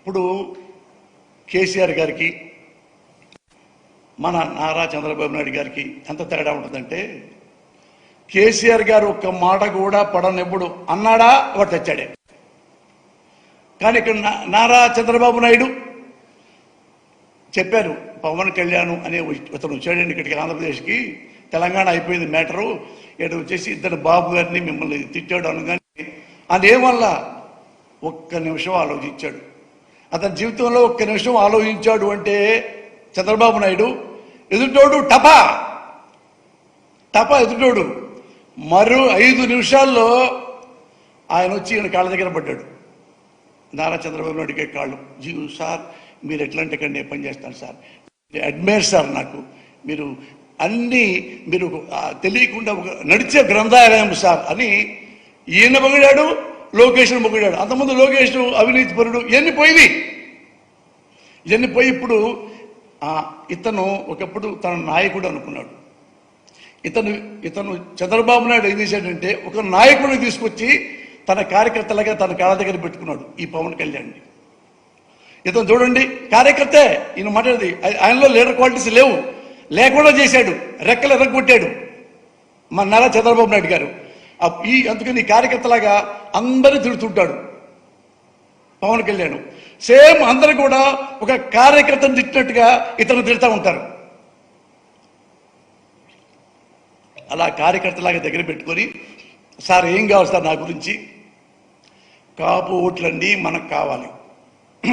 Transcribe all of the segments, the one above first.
ఇప్పుడు కేసీఆర్ గారికి మన నారా చంద్రబాబు నాయుడు గారికి ఎంత తేడా ఉంటుందంటే కేసీఆర్ గారు ఒక్క మాట కూడా పడనెప్పుడు అన్నాడా వాడు తెచ్చాడే. కానీ ఇక్కడ నా- నారా చంద్రబాబు నాయుడు చెప్పారు పవన్ కళ్యాణ్ అనే ఇతను వచ్చాడండి ఇక్కడికి ఆంధ్రప్రదేశ్కి. తెలంగాణ అయిపోయింది మ్యాటరు. ఇటు వచ్చేసి ఇద్దరు బాబు గారిని మిమ్మల్ని తిట్టాడు అనగానే అదేవల్ల ఒక్క నిమిషం ఆలోచించాడు. అతని జీవితంలో ఒక్క నిమిషం ఆలోచించాడు అంటే చంద్రబాబు నాయుడు ఎదుటోడు టపా. టపా ఎదుటోడు మరో ఐదు నిమిషాల్లో ఆయన వచ్చి ఈయన కాళ్ళ దగ్గర పడ్డాడు. నారా చంద్రబాబు నాయుడికే కాళ్ళు. జీవు సార్ మీరు ఎట్లాంటి ఇక్కడ నేను పని చేస్తాను సార్. అడ్మైర్ సార్ నాకు. మీరు అన్నీ మీరు తెలియకుండా ఒక నడిచే గ్రంథాలయం సార్ అని ఈయన పొగిడాడు లోకేష్ను మొగ్గుడాడు. అంతకుముందు లోకేష్ అవినీతి పరుడు ఇవన్నీ పోయింది ఇవన్నీ పోయి ఇప్పుడు ఆ, ఇతను ఒకప్పుడు తన నాయకుడు అనుకున్నాడు. ఇతను ఇతను చంద్రబాబు నాయుడు ఏం చేశాడంటే ఒక నాయకుడిని తీసుకొచ్చి తన కార్యకర్తలుగా తన కాళ్ళ దగ్గర పెట్టుకున్నాడు ఈ పవన్ కళ్యాణ్ ఇతను చూడండి కార్యకర్తే ఈయన మాట్లాడేది ఆయనలో లీడర్ క్వాలిటీస్ లేవు. లేకుండా చేశాడు. రెక్కలు ఎరగొట్టాడు మన నారా చంద్రబాబు నాయుడు గారు. ఈ అందుకని కార్యకర్తలాగా అందరినీ తిడుతుంటాడు. పవన్ కళ్యాణ్. సేమ్ అందరు కూడా ఒక కార్యకర్తను తిట్టినట్టుగా ఇతను తిడతా ఉంటారు. అలా కార్యకర్తలాగా దగ్గర పెట్టుకొని సార్ ఏం కావాలి సార్ నా గురించి? కాపు ఓట్లన్నీ మనకు కావాలి.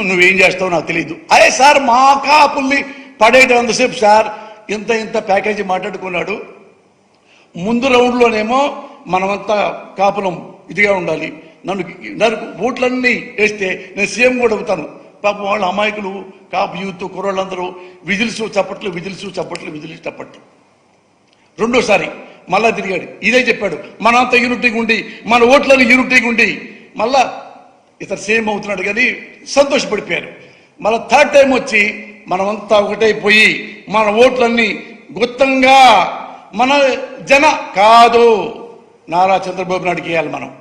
నువ్వేం చేస్తావో నాకు తెలియదు అరే సార్ మా కాపుల్ని పడేయటం సార్? ఇంత ఇంత ప్యాకేజీ మాట్లాడుకున్నాడు. ముందు రౌండ్లోనేమో మనమంతా కాపులం ఇదిగా ఉండాలి. నన్ను నరుకు ఓట్లన్నీ వేస్తే నేను సీఎం కూడా అవుతాను. పాపం వాళ్ళ అమాయకులు కాపు యూత్ కుర్రోళ్ళందరూ విజిల్స్ చప్పట్లు విజిల్స్ చప్పట్లు విజిల్స్ చప్పట్లు. రెండోసారి మళ్ళా తిరిగాడు. ఇదే చెప్పాడు. మనంతా యూనిటీగా ఉండి మన ఓట్లను యూనిటీగా ఉండి. మళ్ళా ఇతను సేమ్ అవుతున్నాడు కానీ సంతోషపడిపోయారు. మళ్ళా థర్డ్ టైం వచ్చి మనమంతా ఒకటైపోయి మన ఓట్లన్నీ గుత్తంగా మన జన కాదు. నారా చంద్రబాబు నాయుడుకి వేయాలి మనం.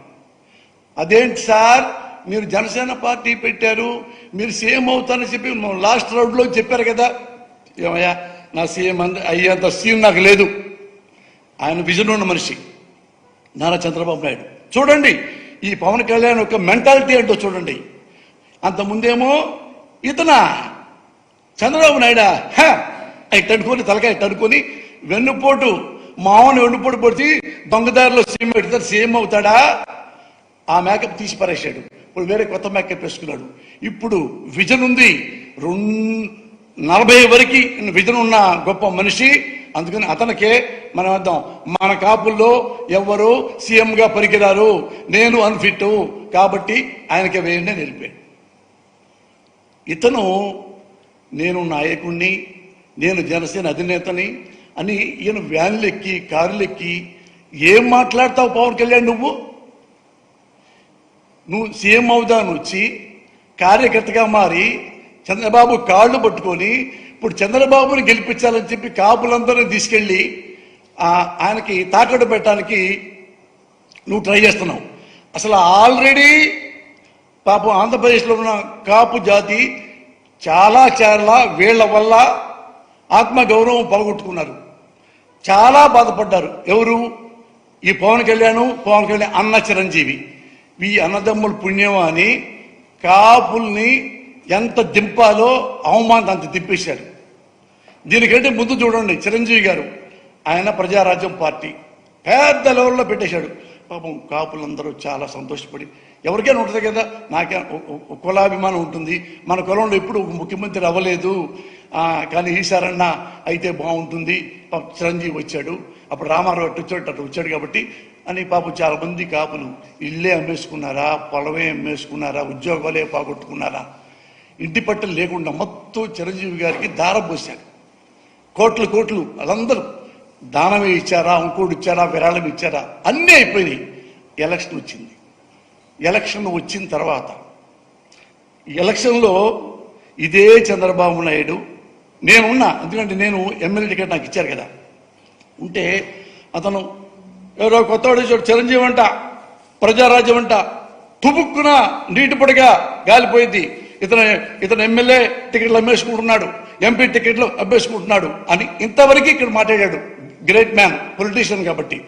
అదేంటి సార్? మీరు జనసేన పార్టీ పెట్టారు మీరు సీఎం అవుతారని చెప్పి లాస్ట్ రౌండ్లో చెప్పారు కదా. ఏమయ్యా? నా సీఎం అంద అయ్యేంత సీఎం నాకు లేదు. ఆయన విజన్ ఉన్న మనిషి నారా చంద్రబాబు నాయుడు. చూడండి ఈ పవన్ కళ్యాణ్ యొక్క మెంటాలిటీ ఏంటో చూడండి. అంతకుముందేమో ఇతనా? చంద్రబాబు నాయుడా? హా! అయి అనుకొని తలకాయ ఇట్ట వెన్నుపోటు మామూలు ఎండుపడి పొడిచి దొంగదారిలో సీఎం పెడతారు సీఎం అవుతాడా? ఆ మేకప్ తీసి పారేశాడు. ఇప్పుడు వేరే కొత్త మేకప్ వేసుకున్నాడు. ఇప్పుడు విజన్ ఉంది. రెండు నలభై వరకు విజన్ ఉన్న గొప్ప మనిషి. అందుకని అతనికే మనం అర్థం. మన కాపుల్లో ఎవ్వరు సీఎంగా పనికిరారు నేను అన్ఫిట్ కాబట్టి ఆయనకే వేయండి అని ఇతను నేను నాయకుణ్ణి నేను జనసేన అధినేతని అని ఈయన వ్యాన్లెక్కి కారులెక్కి ఏం మాట్లాడతావు పవన్ కళ్యాణ్ నువ్వు? నువ్వు సీఎం అవుదాను వచ్చి కార్యకర్తగా మారి చంద్రబాబు కాళ్ళు పట్టుకొని ఇప్పుడు చంద్రబాబుని గెలిపించాలని చెప్పి కాపులందరినీ తీసుకెళ్ళి ఆయనకి తాకట్టు పెట్టడానికి నువ్వు ట్రై చేస్తున్నావు. అసలు ఆల్రెడీ పాపం ఆంధ్రప్రదేశ్లో ఉన్న కాపు జాతి చాలా చాలా వీళ్ళ వల్ల ఆత్మగౌరవం పోగొట్టుకున్నారు చాలా బాధపడ్డారు. ఎవరు? ఈ పవన్ కళ్యాణ్ పవన్ కళ్యాణ్ అన్న చిరంజీవి. ఈ అన్నదమ్ముల పుణ్యం అని కాపుల్ని ఎంత దింపాలో అవమానం అంత దింపేశాడు దీనికంటే ముందు చూడండి చిరంజీవి గారు ఆయన ప్రజారాజ్యం పార్టీ. పెద్ద లెవెల్లో పెట్టేశాడు. పాపం కాపులందరూ చాలా సంతోషపడి ఎవరికైనా ఉంటుంది కదా? నాకే కులాభిమానం ఉంటుంది. మన కులంలో ఎప్పుడు ముఖ్యమంత్రి అవ్వలేదు. కానీ ఈసారన్నా అయితే బాగుంటుంది. చిరంజీవి వచ్చాడు. అప్పుడు రామారావు అటు వచ్చాడు అటు వచ్చాడు కాబట్టి అని పాపం చాలా మంది కాపులు ఇల్లే అమ్మేసుకున్నారా పొలమే అమ్మేసుకున్నారా ఉద్యోగాలే పోగొట్టుకున్నారా? ఇంటి పట్టలు లేకుండా మొత్తం చిరంజీవి గారికి దారం పోశారు. కోట్లు కోట్లు వాళ్ళందరూ దానమే ఇచ్చారా ఇంకోటి ఇచ్చారా విరాళం ఇచ్చారా అన్నీ అయిపోయినాయి. ఎలక్షన్ వచ్చింది. ఎలక్షన్ వచ్చిన తర్వాత ఎలక్షన్లో ఇదే చంద్రబాబు నాయుడు నేనున్నా ఎందుకంటే నేను ఎమ్మెల్యే టికెట్ నాకు ఇచ్చారు కదా. ఉంటే అతను ఎవరో కొత్తవాడు చూడు చిరంజీవి అంట ప్రజారాజ్యం అంట తుపుక్కున నీటి పొడిగా గాలిపోయింది. ఇతను ఇతను ఎమ్మెల్యే టికెట్లు అమ్మేసుకుంటున్నాడు ఎంపీ టికెట్లు అమ్మేసుకుంటున్నాడు అని ఇంతవరకు ఇక్కడ మాట్లాడాడు. గ్రేట్ మ్యాన్ పొలిటీషియన్ కాబట్టి.